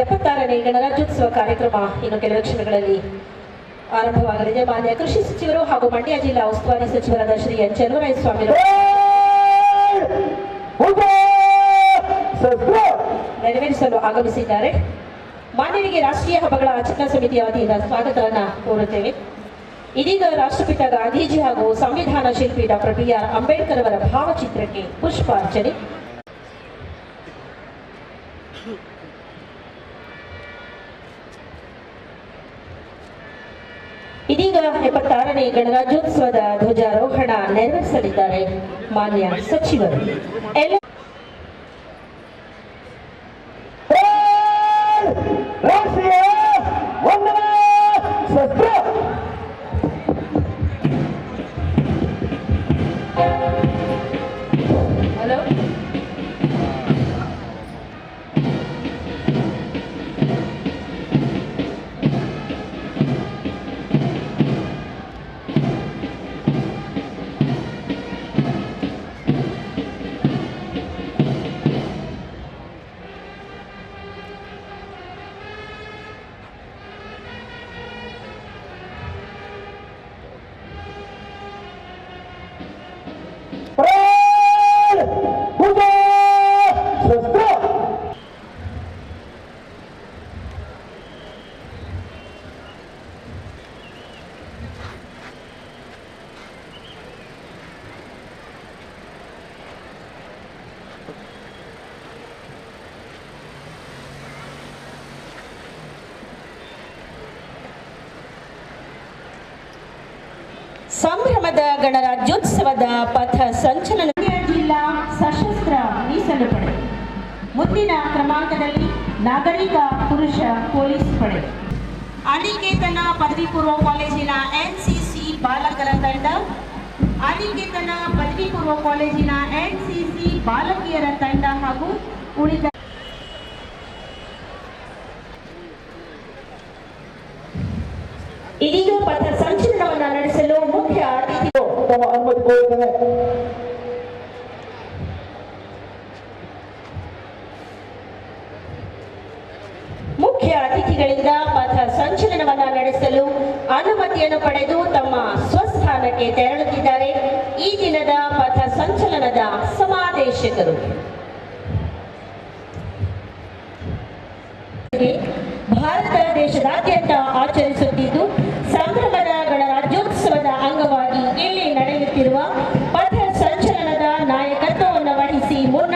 ಎಪ್ಪತ್ತಾರನೇ ಗಣರಾಜ್ಯೋತ್ಸವ ಕಾರ್ಯಕ್ರಮ ಇನ್ನು ಕೆಲವು ಕ್ಷಣಗಳಲ್ಲಿ ಆರಂಭವಾಗಲಿದೆ. ಮಾನ್ಯ ಕೃಷಿ ಸಚಿವರು ಹಾಗೂ ಮಂಡ್ಯ ಜಿಲ್ಲಾ ಉಸ್ತುವಾರಿ ಸಚಿವರಾದ ಶ್ರೀ ಎನ್ ಸ್ವಾಮಿ ನೆರವೇರಿಸಲು ಆಗಮಿಸಿದ್ದಾರೆ. ಮಾನ್ಯರಿಗೆ ರಾಷ್ಟ್ರೀಯ ಹಬ್ಬಗಳ ಆಚರಣಾ ಸಮಿತಿಯ ವತಿಯಿಂದ ಸ್ವಾಗತವನ್ನ ಕೋರುತ್ತೇವೆ. ಇದೀಗ ರಾಷ್ಟ್ರಪಿತ ಗಾಂಧೀಜಿ ಹಾಗೂ ಸಂವಿಧಾನ ಶಿಲ್ಪಿ ಡಾಕ್ಟರ್ ಬಿ ಆರ್ ಅಂಬೇಡ್ಕರ್ ಅವರ ಭಾವಚಿತ್ರಕ್ಕೆ ಪುಷ್ಪಾರ್ಚನೆ. ಇದೀಗ ಎಪ್ಪತ್ತಾರನೇ ಗಣರಾಜ್ಯೋತ್ಸವದ ಧ್ವಜಾರೋಹಣ ನೆರವೇರಿಸಲಿದ್ದಾರೆ ಮಾನ್ಯ ಸಚಿವರು. ಎಲ್ಲ ರಾಷ್ಟ್ರೀಯ ಸಂಭ್ರಮದ ಗಣರಾಜ್ಯೋತ್ಸವದ ಪಥ ಸಂಚಲನ ಮಂಡ್ಯ ಜಿಲ್ಲಾ ಸಶಸ್ತ್ರ ಮೀಸಲು ಪಡೆ. ಮುಂದಿನ ಕ್ರಮಾಂಕದಲ್ಲಿ ನಾಗರಿಕ ಪುರುಷ ಪೊಲೀಸ್ ಪಡೆ. ಅನಿಕೇತನ ಪದವಿ ಪೂರ್ವ ಕಾಲೇಜಿನ ಎನ್ಸಿಸಿ ಬಾಲಕರ ತಂಡ ಅನಿಕೇತನ ಪದವಿ ಪೂರ್ವ ಕಾಲೇಜಿನ ಎನ್ಸಿಸಿ ಬಾಲಕಿಯರ ತಂಡ ಹಾಗೂ ಉಳಿದ ಇದೀಗ ಪಥ ಅತಿಥಿ ಅನುಮತಿ ಕೋರುತ್ತೇನೆ ಮುಖ್ಯ ಅತಿಥಿಗಳಿಂದ ಪಥ ಸಂಚಲನವನ್ನ ನಡೆಸಲು ಅನುಮತಿಯನ್ನು ಪಡೆದು ತಮ್ಮ ಸ್ವಸ್ಥಾನಕ್ಕೆ ತೆರಳುತ್ತಿದ್ದಾರೆ. ಈ ದಿನದ ಪಥ ಸಂಚಲನದ ಸಮಾದೇಶಕರು. ಭಾರತ ದೇಶದಾದ್ಯಂತ ಆಚರಿಸುತ್ತಿದ್ದು matrimonio.